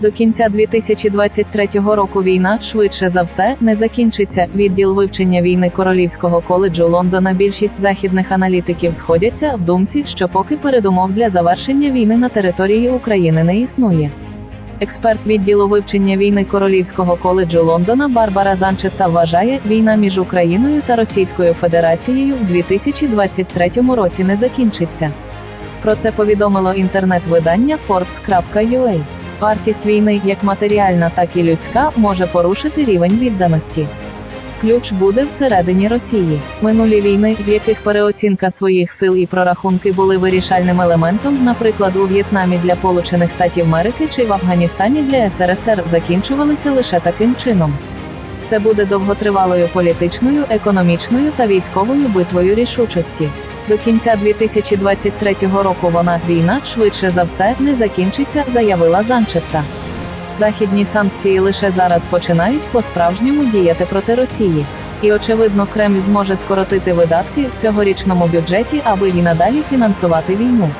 До кінця 2023 року війна, швидше за все, не закінчиться. Відділ вивчення війни Королівського коледжу Лондона. Більшість західних аналітиків сходяться в думці, що поки передумов для завершення війни на території України не існує. Експерт відділу вивчення війни Королівського коледжу Лондона Барбара Занчетта вважає, війна між Україною та Російською Федерацією в 2023 році не закінчиться. Про це повідомило інтернет-видання Forbes.ua. Вартість війни, як матеріальна, так і людська, може порушити рівень відданості. Ключ буде всередині Росії. Минулі війни, в яких переоцінка своїх сил і прорахунки були вирішальним елементом, наприклад, у В'єтнамі для Получених Штатів Америки чи в Афганістані для СРСР, закінчувалися лише таким чином. Це буде довготривалою політичною, економічною та військовою битвою рішучості. До кінця 2023 року вона війна швидше за все не закінчиться, заявила Занчетта. Західні санкції лише зараз починають по-справжньому діяти проти Росії. І очевидно, Кремль зможе скоротити видатки в цьогорічному бюджеті, аби і надалі фінансувати війну.